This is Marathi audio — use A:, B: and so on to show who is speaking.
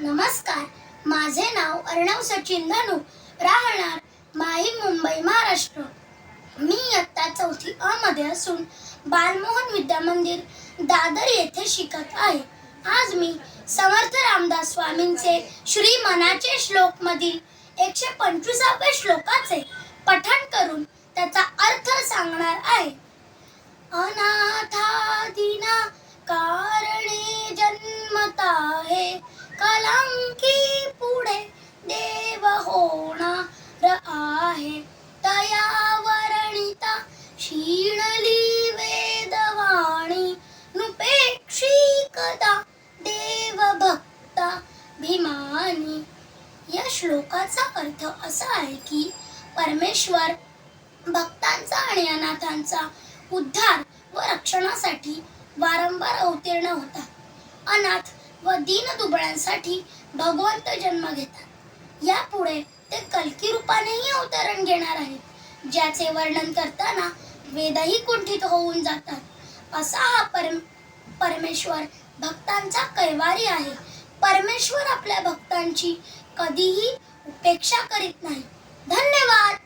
A: नमस्कार. माझे नाव अर्णव सचिन धनु. राहणार माही मुंबई महाराष्ट्र. मी इयत्ता चौथी अ मध्ये असून बालमोहन विद्या मंदिर दादर येथे शिकत आहे. आज मी समर्थ रामदास स्वामींचे श्री मनाचे श्लोक मधील एकशे पंचवीसाव्या श्लोकाचे पठण करून त्याचा अर्थ सांगणार आहे. अनाथ कलंकी पुढे देव होणार आहे. तया वर्णिता क्षीणली वेदवाणी नुपेक्षी कदा देव भक्ता भीमानी या श्लोकाचा अर्थ असा आहे की परमेश्वर भक्तांचा आणि अनाथांचा उद्धार व रक्षणासाठी वारंवार अवतीर्ण होतात. अनाथ व दीनदुबळ्यांसाठी भगवंत जन्म घेतात. यापुढे ते कल्की रूपानेही अवतरण घेणार आहेत ज्याचे वर्णन करताना वेदही कुंठित होऊन जातात. असा हा परम परमेश्वर भक्तांचा कैवारी आहे. परमेश्वर आपल्या भक्तांची कधीही उपेक्षा करीत नाही. धन्यवाद!